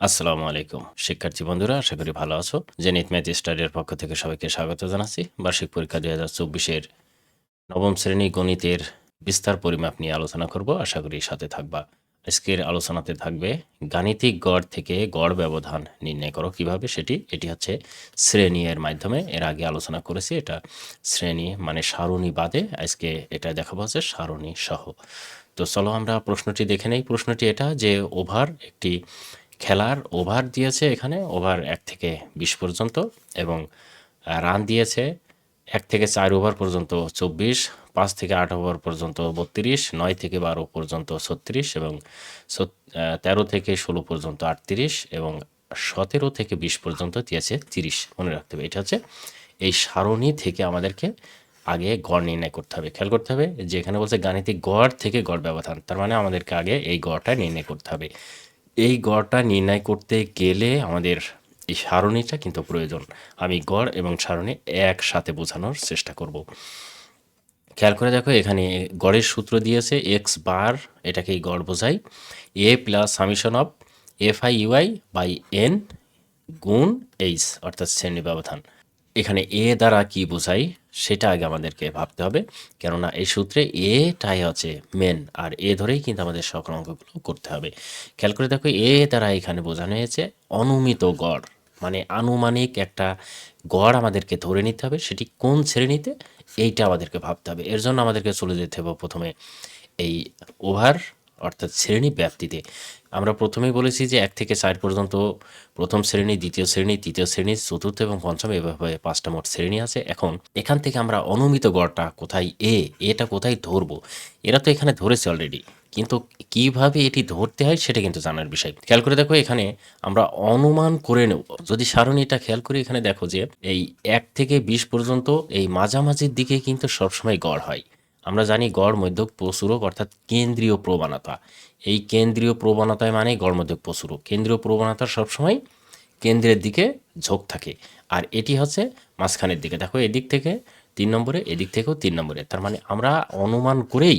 আসসালামু আলাইকুম। শিক্ষার্থী বন্ধুরা, আশা করি ভালো আছো। জেনিত ম্যাথ স্টাডির পক্ষ থেকে সবাইকে স্বাগত জানাচ্ছি। বার্ষিক পরীক্ষা দুই হাজার চব্বিশের নবম শ্রেণি গণিতের বিস্তার পরিমাপ নিয়ে আলোচনা করব। আশা করি সাথে থাকবা। আজকের আলোচনাতে থাকবে, গাণিতিক গড় থেকে গড় ব্যবধান নির্ণয় করো কীভাবে সেটি। এটি হচ্ছে শ্রেণি এর মাধ্যমে। এর আগে আলোচনা করেছি এটা শ্রেণি মানে সারণী বাদে। আজকে এটা দেখাবো হচ্ছে সারণী সহ। তো চলো আমরা প্রশ্নটি দেখে নেই। প্রশ্নটি এটা যে ওভার একটি খেলার ওভার দিয়েছে এখানে, ওভার এক থেকে বিশ পর্যন্ত, এবং রান দিয়েছে এক থেকে চার ওভার পর্যন্ত চব্বিশ, পাঁচ থেকে আট ওভার পর্যন্ত বত্রিশ, নয় থেকে বারো পর্যন্ত ছত্রিশ, এবং তেরো থেকে ষোলো পর্যন্ত আটত্রিশ, এবং সতেরো থেকে বিশ পর্যন্ত দিয়েছে তিরিশ। মনে রাখতে হবে, এটা হচ্ছে এই সারণী থেকে আমাদেরকে আগে গড় নির্ণয় করতে হবে। খেয়াল করতে হবে যেখানে বলছে গাণিতিক গড় থেকে গড় ব্যবধান, তার মানে আমাদেরকে আগে এই গড়টা নির্ণয় করতে হবে। এই গড়টা নির্ণয় করতে গেলে আমাদের এই সারণীটা কিন্তু প্রয়োজন। আমি গড় এবং সারণী একসাথে বোঝানোর চেষ্টা করব। খেয়াল করে দেখো, এখানে গড়ের সূত্র দিয়েছে এক্স বার এটাকেই গড় বোঝাই। A plus summation of F I UI by N গুণ এইচ অর্থাৎ শ্রেণি ব্যবধান। এখানে এ দ্বারা কি বোঝাই সেটা আগে আমাদেরকে ভাবতে হবে। কেননা এই সূত্রে এটাই হচ্ছে মেন আর এ ধরেই কিন্তু আমাদের সকল অঙ্কগুলো করতে হবে। খেয়াল করে দেখো, এ দ্বারা এখানে বোঝানো হয়েছে অনুমিত গড় মানে আনুমানিক একটা গড় আমাদেরকে ধরে নিতে হবে, সেটি কোন শ্রেণীতে, এইটা আমাদেরকে ভাবতে হবে। এর জন্য আমাদেরকে চলে যেতে হবে প্রথমে এই ওভার, অর্থাৎ শ্রেণি ব্যাপ্তিতে আমরা প্রথমেই বলেছি যে এক থেকে চার পর্যন্ত প্রথম শ্রেণি, দ্বিতীয় শ্রেণি, তৃতীয় শ্রেণি, চতুর্থ এবং পঞ্চম, এভাবে পাঁচটা মোট শ্রেণি আছে। এখন এখান থেকে আমরা অনুমিত গড়টা কোথায় এ এটা কোথায় ধরবো? এরা তো এখানে ধরেছে অলরেডি কিন্তু কীভাবে এটি ধরতে হয় সেটা কিন্তু জানার বিষয়। খেয়াল করে দেখো, এখানে আমরা অনুমান করে নেব। যদি সারণীটা খেয়াল করি এখানে দেখো যে এই এক থেকে বিশ পর্যন্ত এই মাঝামাঝির দিকে কিন্তু সবসময় গড় হয়। আমরা জানি গড়, মধ্যক প্রচুরক অর্থাৎ কেন্দ্রীয় প্রবণতা। এই কেন্দ্রীয় প্রবণতায় মানে গড়, মধ্যক প্রচুরক কেন্দ্রীয় প্রবণতা সবসময় কেন্দ্রের দিকে ঝোঁক থাকে। আর এটি হচ্ছে মাঝখানের দিকে। দেখো, এদিক থেকে তিন নম্বরে, এদিক থেকেও তিন নম্বরে। তার মানে আমরা অনুমান করেই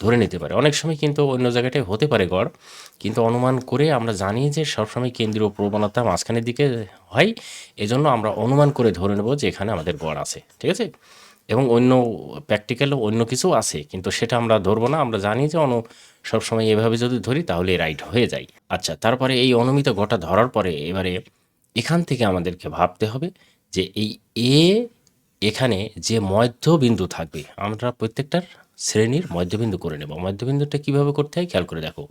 ধরে নিতে পারি। অনেক সময় কিন্তু অন্য জায়গাটায় হতে পারে গড়, কিন্তু অনুমান করে আমরা জানি যে সবসময় কেন্দ্রীয় প্রবণতা মাঝখানের দিকে হয়। এজন্য আমরা অনুমান করে ধরে নেব যে এখানে আমাদের গড় আছে। ঠিক আছে? এবং অন্য প্র্যাকটিক্যালও অন্য কিছু আছে, কিন্তু সেটা আমরা ধরবো না। আমরা জানি যে অনু সবসময় এভাবে যদি ধরি তাহলে রাইট হয়ে যায়। আচ্ছা তারপরে এই অনুমিত গড়টা ধরার পরে এবারে এখান থেকে আমাদেরকে ভাবতে হবে যে এই এ এখানে যে মধ্যবিন্দু থাকবে, আমরা প্রত্যেকটার শ্রেণির মধ্যবিন্দু করে নেব। মধ্যবিন্দুটা কীভাবে করতে হয় খেয়াল করে দেখো।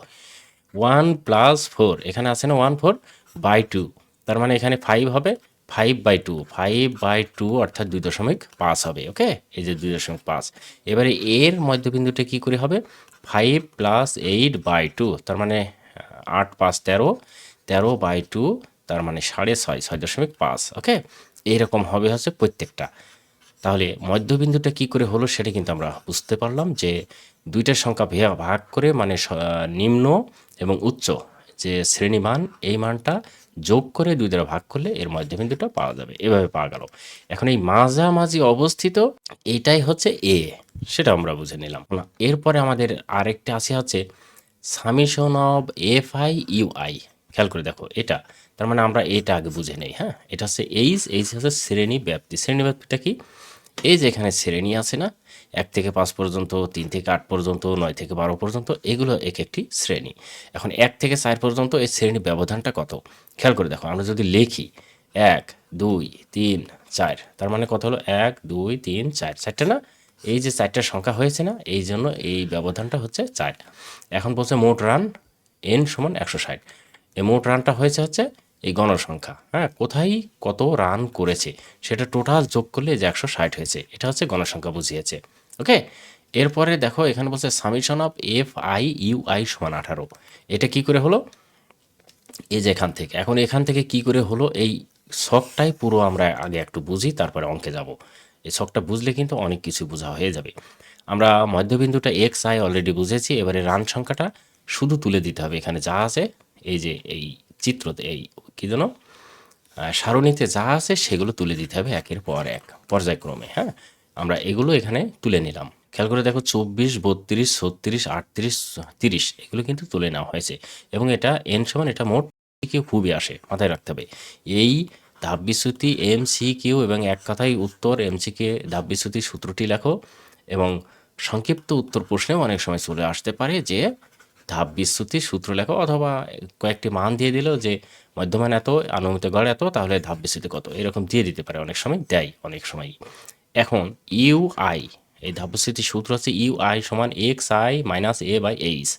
ওয়ান প্লাস ফোর এখানে আছে না ওয়ান ফোর বাই টু তার মানে এখানে ফাইভ হবে। Five by two five by two অর্থাৎ দুই দশমিক পাঁচ হবে ওকে এই যে দুই দশমিক পাঁচ। এবারে এর মধ্যবিন্দুটা কী করে হবে? Five plus eight by two তার মানে আট পাঁচ তেরো তেরো বাই টু তার মানে সাড়ে ছয় ছয় দশমিক পাঁচ ওকে এইরকম হবে হচ্ছে প্রত্যেকটা। তাহলে মধ্যবিন্দুটা কি করে হলো সেটা কিন্তু আমরা বুঝতে পারলাম যে দুইটার সংখ্যা ভাগ করে মানে নিম্ন এবং উচ্চ যে শ্রেণীমান, এই মানটা যোগ করে দুই দ্বারা ভাগ করলে এর মধ্যবিন্দুটা পাওয়া যাবে। এভাবে পাওয়া গেল। এখন এই মাঝামাঝি অবস্থিত এইটাই হচ্ছে এ সেটা আমরা বুঝে নিলাম। এরপরে আমাদের আরেকটা আছে হচ্ছে summation of F I U I খেয়াল করে দেখো, এটা, তার মানে আমরা এটা আগে বুঝে নেই হ্যাঁ? এটা হচ্ছে এইচ এইচ হচ্ছে শ্রেণি ব্যাপ্তি শ্রেণি ব্যাপ্তিটা কি? এই যে এখানে শ্রেণি আছে না এক থেকে পাঁচ পর্যন্ত, তিন থেকে আট পর্যন্ত, নয় থেকে বারো পর্যন্ত, এগুলো এক একটি শ্রেণি। এখন এক থেকে চার পর্যন্ত এই শ্রেণি ব্যবধানটা কত? খেয়াল করে দেখো, আমরা যদি লিখি এক, দুই, তিন, চার, তার মানে কত হলো? এক, দুই, তিন, চার। চারটে না? এই যে চারটার সংখ্যা হয়েছে না, এই জন্য এই ব্যবধানটা হচ্ছে চার। এখন বলছে মোট রান এন সমান একশো ষাট। এই মোট রানটা হয়েছে হচ্ছে এই গণসংখ্যা। হ্যাঁ কোথায় কত রান করেছে? সেটা টোটাল যোগ করলে যে একশো ষাট হয়েছে, এটা হচ্ছে গণসংখ্যা বুঝিয়েছে। ওকে? এরপরে দেখো, এখানে বলছে summation of F I U I সমান আঠারো। এটা কি করে হলো? এই যে এখান থেকে। এখন এখান থেকে কি করে হলো? এই ছকটাই পুরো আমরা আগে একটু বুঝি, তারপরে অঙ্কে যাব। এই ছকটা বুঝলে কিন্তু অনেক কিছু বোঝা হয়ে যাবে। আমরা মধ্যবিন্দুটা এক্স আই অলরেডি বুঝেছি, এবারে রান সংখ্যাটা শুধু তুলে দিতে হবে। এখানে যা আছে, এই যে এই চিত্রতে এই কী যেন সারণীতে যা আছে সেগুলো তুলে দিতে হবে একের পর এক, পর্যায়ক্রমে হ্যাঁ? আমরা এগুলো এখানে তুলে নিলাম। খেয়াল করে দেখো চব্বিশ, বত্রিশ, ছত্রিশ, আটত্রিশ, তিরিশ, এগুলো কিন্তু তুলে নেওয়া হয়েছে। এবং এটা এন সমান এটা মোট কিউ খুবই আসে, মাথায় রাখতে হবে। এই বিচ্যুতি এম সি কিউ এবং এক কথায় উত্তর এম সি কে বিচ্যুতি সূত্রটি লেখো এবং সংক্ষিপ্ত উত্তর প্রশ্নেও অনেক সময় চলে আসতে পারে যে ধাপ বিচ্যুতি সূত্র লেখো অথবা কয়েকটি মান দিয়ে দিল যে মধ্যমান এত, আনুমিত গড় এত, তাহলে ধাপ বিচ্যুতি কত। এরকম দিয়ে দিতে পারে, অনেক সময় দেয়, অনেক সময়। এখন ইউ আই, এই ধাপ বিচ্যুতি সূত্র হচ্ছে ইউ আই সমান X I minus A by H.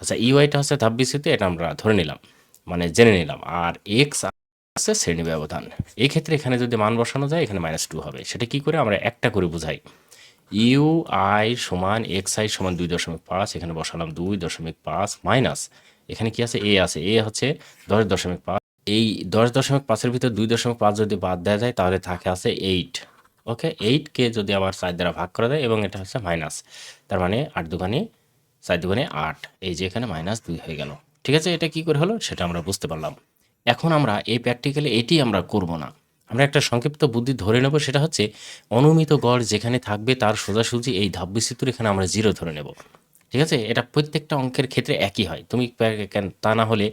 আচ্ছা ইউ আইটা হচ্ছে বিচ্যুতি এটা আমরা ধরে নিলাম মানে জেনে নিলাম। আর এক্স আছে শ্রেণি ব্যবধান। এই ক্ষেত্রে এখানে যদি মান বসানো যায়, এখানে মাইনাস টু হবে। সেটা কি করে আমরা একটা করে বুঝাই। ইউ আই সমান এক্স আই সমান দুই দশমিক পাঁচ, এখানে বসালাম দুই দশমিক পাঁচ মাইনাস। এখানে কি আছে? এ আছে। এ হচ্ছে দশ দশমিক পাঁচ। এই দশ দশমিক পাঁচের ভিতর দুই দশমিক পাঁচ যদি বাদ দেওয়া যায়, তাহলে থাকে আছে এইট ওকে এইটকে যদি আবার চার দ্বারা ভাগ করা দেয় এবং এটা হচ্ছে মাইনাস তার মানে আট দুখানি চার দুখানি আট, এই যে এখানে মাইনাস দুই হয়ে গেল। ঠিক আছে, এটা কি করে হলো? সেটা আমরা বুঝতে পারলাম। এখন আমরা এই প্র্যাকটিক্যালে এটি আমরা করব না। আমরা একটা সংক্ষিপ্ত বুদ্ধি ধরে নেব, সেটা হচ্ছে অনুমিত গড় যেখানে থাকবে তার সোজাসুজি এই ধাপ বিচিত্র এখানে আমরা জিরো ধরে নেব। ঠিক আছে? এটা প্রত্যেকটা অঙ্কের ক্ষেত্রে একই হয়। তুমি তা না হলে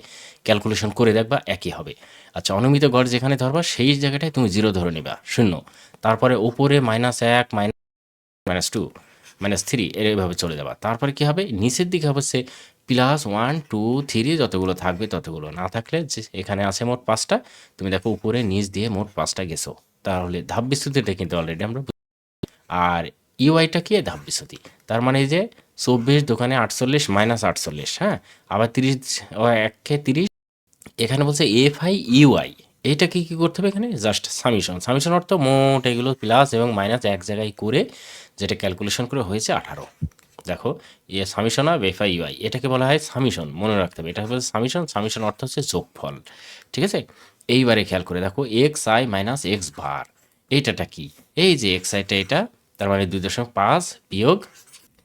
ক্যালকুলেশন করে দেখবা একই হবে। আচ্ছা অনুমিত গড় যেখানে ধরবা, সেই জায়গাটায় তুমি জিরো ধরে নেবা, শূন্য। তারপরে উপরে মাইনাস এক minus minus two minus three এইভাবে চলে যাবা। তারপরে কি হবে? নিচের দিকে হচ্ছে প্লাস ওয়ান টু থ্রি যতগুলো থাকবে ততগুলো। না থাকলে যে এখানে আছে মোট পাঁচটা, তুমি দেখো উপরে নিচ দিয়ে মোট পাঁচটা গেছো। তাহলে ধাপ বিস্তৃতিটা কিন্তু অলরেডি আমরা আর ইউআইটা কি? ধাপ বিস্তৃতি তার মানে যে চব্বিশ দোকানে আটচল্লিশ মাইনাস আটচল্লিশ হ্যাঁ? আবার তিরিশ একে তিরিশ। এখানে বলছে এফ আই ইউআই এইটা কি করতে হবে এখানে? জাস্ট সামিশন সামিশন অর্থ মোট এগুলো প্লাস এবং মাইনাস এক জায়গায় করে যেটা ক্যালকুলেশন করে হয়েছে আঠারো। দেখো ইয়ে summation of F I UI এটাকে বলা হয় সামিশন মনে রাখতে হবে। এটা হচ্ছে সামিশন সামিশন অর্থ হচ্ছে যোগফল। ঠিক আছে? এইবারে খেয়াল করে দেখো X I minus X bar এইটাটা কি? এই যে এক্স আইটা এটা, তার মানে দুই দশমিক পাঁচ বিয়োগ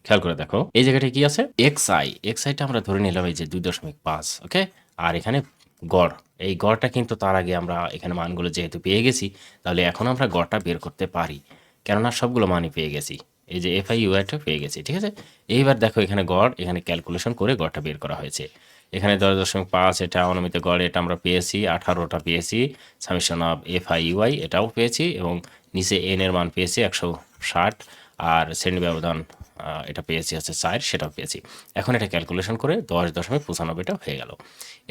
খেয়াল করে দেখো। এই জায়গাটা কি আছে? এক্স আই এক্স আইটা আমরা ধরে নিলাম এই যে দুই দশমিক পাঁচ ওকে আর এখানে গড়। এই গড়টা কিন্তু তার আগে আমরা এখানে মানগুলো যেহেতু পেয়ে গেছি, তাহলে এখন আমরা গড়টা বের করতে পারি। কেননা সবগুলো মানই পেয়ে গেছি। এই যে এফআই ইউআইটা পেয়ে গেছি, ঠিক আছে? এইবার দেখো এখানে গড়, এখানে ক্যালকুলেশন করে গড়টা বের করা হয়েছে। এখানে দশ দশমিক পাঁচ, এটা অনুমিত গড়, এটা আমরা পেয়েছি, আঠারোটা পেয়েছি summation of F I UI এটাও পেয়েছি এবং নিচে এন এর মান পেয়েছি একশো ষাট, আর শ্রেণি ব্যবধান এটা পেয়েছি হচ্ছে চার সেটাও পেয়েছি। এখন এটা ক্যালকুলেশন করে দশ দশমিক পঁচানব্বইটা হয়ে গেল।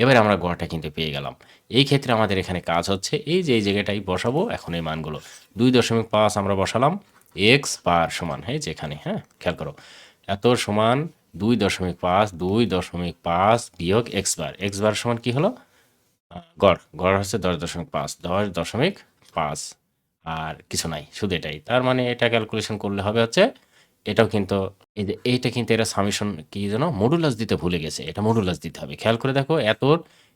এবার আমরা গড়টা কিন্তু পেয়ে গেলাম। এই ক্ষেত্রে আমাদের এখানে কাজ হচ্ছে, এই যে এই জায়গাটাই বসাবো, এখন এই মানগুলো। দুই দশমিক পাঁচ আমরা বসালাম এক্স বার সমান হ্যাঁ যেখানে হ্যাঁ খেয়াল করো। এত সমান দুই দশমিক পাঁচ, দুই দশমিক পাঁচ বিয়োগ এক্স বার। এক্স বার সমান কি হলো? গড় গড় হচ্ছে দশ দশমিক পাঁচ, দশ দশমিক পাঁচ। আর কিছু নাই, শুধু এটাই। তার মানে এটা ক্যালকুলেশন করলে হবে হচ্ছে এটাও কিন্তু এই এইটা কিন্তু এরা সামিশন কি যেন মডুলাস দিতে ভুলে গেছে। এটা মডুলাস দিতে হবে। খেয়াল করে দেখো, এত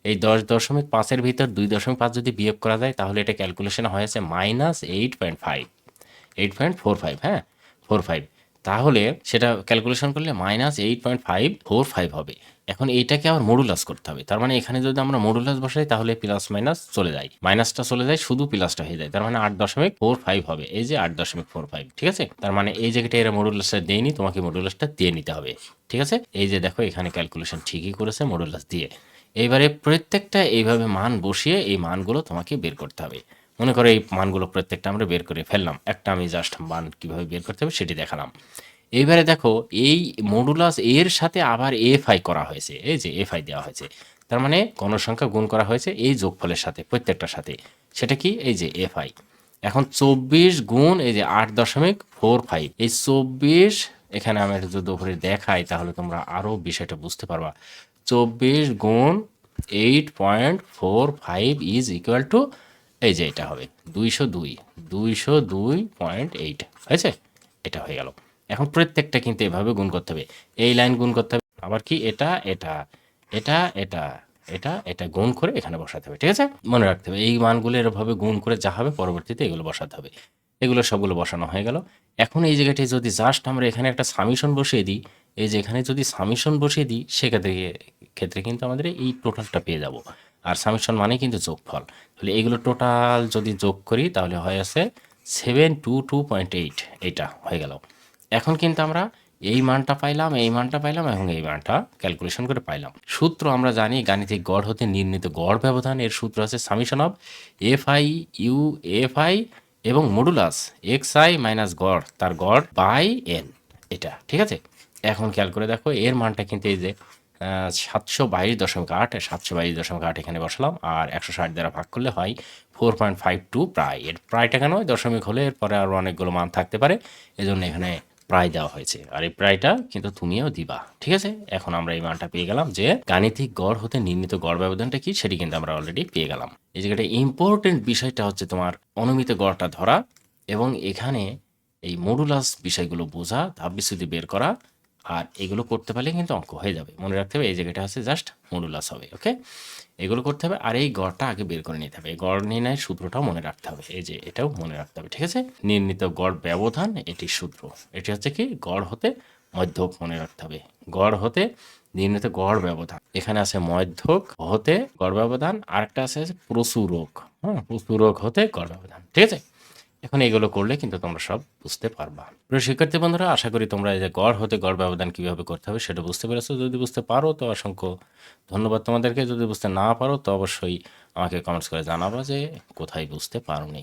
এই দশ দশমিক পাঁচের ভিতর দুই দশমিক পাঁচ যদি বিয়োগ করা যায়, তাহলে এটা ক্যালকুলেশন হয়েছে minus eight point five eight point four five হ্যাঁ? ফোর ফাইভ তাহলে সেটা ক্যালকুলেশন করলে minus eight point five four five হবে। এখন এইটাকে আবার মডুলাস করতে হবে। তার মানে এখানে যদি আমরা মডুলাস বসাই, তাহলে প্লাস মাইনাস চলে যায়। মাইনাসটা চলে যায়, শুধু প্লাসটা হয়ে যায়। তার মানে আট দশমিক ফোর ফাইভ হবে। এই যে আট দশমিক ফোর ফাইভ ঠিক আছে? তার মানে এই জায়গাটা এরা মডুলাসটা দেয়নি, তোমাকে মডুলাসটা দিয়ে নিতে হবে। ঠিক আছে? এই যে দেখো, এখানে ক্যালকুলেশন ঠিকই করেছে মডুলাস দিয়ে। এইবারে প্রত্যেকটা এইভাবে মান বসিয়ে এই মানগুলো তোমাকে বের করতে হবে। মনে করো এই মানগুলো প্রত্যেকটা আমরা বের করে ফেললাম। একটা আমি জাস্ট মান কীভাবে বের করতে হবে সেটি দেখালাম। এইবারে দেখো, এই মডুলাস এর সাথে আবার এফ আই করা হয়েছে। এই যে এফ আই দেওয়া হয়েছে। তার মানে গণসংখ্যা গুণ করা হয়েছে এই যোগফলের সাথে, প্রত্যেকটার সাথে। সেটা কি? এই যে এফ আই এখন চব্বিশ গুণ, এই যে আট দশমিক ফোর ফাইভ। এই চব্বিশ, এখানে আমি যদি উপরে দেখাই তাহলে তোমরা আরও বিষয়টা বুঝতে পারবা। চব্বিশ গুণ eight point four five is equal to এই যে এটা হবে, দুইশো দুই দুইশো দুই পয়েন্ট এইট, হয়েছে? এটা হয়ে গেল। এখন প্রত্যেকটা কিন্তু এভাবে গুণ করতে হবে। এই লাইন গুণ করতে হবে, আবার কি? এটা এটা এটা এটা এটা এটা গুণ করে এখানে বসাতে হবে, ঠিক আছে? মনে রাখতে হবে, এই মানগুলো এরভাবে গুণ করে যা হবে পরবর্তীতে এগুলো বসাতে হবে। এগুলো সবগুলো বসানো হয়ে গেল। এখন এই জায়গাটি যদি জাস্ট আমরা এখানে একটা সামিশন বসিয়ে দিই, এই যে এখানে যদি সামিশন বসিয়ে দিই, সেক্ষেত্রে, ক্ষেত্রে কিন্তু আমাদের এই টোটালটা পেয়ে যাব। আর সামিশন মানে কিন্তু যোগফল। তাহলে এগুলো টোটাল যদি যোগ করি, তাহলে হয় আছে seven two two point eight এইটা হয়ে গেল। এখন কিন্তু আমরা এই মানটা পাইলাম, এই মানটা পাইলাম এবং এই মানটা ক্যালকুলেশন করে পাইলাম। সূত্র আমরা জানি গাণিতিক গড় হতে নির্ণীত গড় ব্যবধান, এর সূত্র আছে summation of F I U F I এবং মডুলাস এক্স আই মাইনাস গড়, তার গড় বাই এন এটা, ঠিক আছে? এখন খেয়াল করে দেখো, এর মানটা কিন্তু এই যে সাতশো বাইশ দশমিক আট, সাতশো বাইশ দশমিক আট এখানে বসালাম, আর একশো ষাট দ্বারা ভাগ করলে হয় ফোর পয়েন্ট ফাইভ টু প্রায়। এর প্রায়টা কেন? দশমিক হলে এরপরে আরও অনেকগুলো মান থাকতে পারে, এজন্য এখানে প্রায় দেওয়া হয়েছে। আর এই প্রায়টা কিন্তু তুমিও দিবা, ঠিক আছে? এখন আমরা এই মানটা পেয়ে গেলাম যে গাণিতিক গড় হতে নির্মিত গড় ব্যবধানটা কি, সেটি কিন্তু আমরা অলরেডি পেয়ে গেলাম। এই জায়গাটা ইম্পর্টেন্ট বিষয়টা হচ্ছে তোমার অনুমিত গড়টা ধরা এবং এখানে এই মডুলাস বিষয়গুলো বোঝা, ধাপ বিস্তৃতি বের করা আর এগুলো করতে পারলে কিন্তু অঙ্ক হয়ে যাবে। মনে রাখতে হবে এই জায়গাটা হচ্ছে জাস্ট মডুলাস হবে ওকে এগুলো করতে হবে আর এই গড়টা আগে বের করে নিতে হবে। গড় নির্ণয়ের সূত্রটাও মনে রাখতে হবে। এই যে এটাও মনে রাখতে হবে, ঠিক আছে? নির্ণীত গড় ব্যবধান এটি সূত্র। এটি হচ্ছে কি গড় হতে মধ্যক মনে রাখতে হবে। গড় হতে নির্ণীত গড় ব্যবধান। এখানে আছে মধ্যক হতে গড় ব্যবধান, আরেকটা আছে প্রচুরক হ্যাঁ প্রচুরক হতে গড় ব্যবধান, ঠিক আছে? এখন এগুলো করলে কিন্তু তোমরা সব বুঝতে পারবা। প্রিয় শিক্ষার্থী বন্ধুরা, আশা করি তোমরা এই যে গড় হতে গড় ব্যবধান কীভাবে করতে হবে সেটা বুঝতে পেরেছ। যদি বুঝতে পারো, তো অসংখ্য ধন্যবাদ তোমাদেরকে। যদি বুঝতে না পারো, তো অবশ্যই আমাকে কমেন্টস করে জানাবা যে কোথায় বুঝতে পারোনি।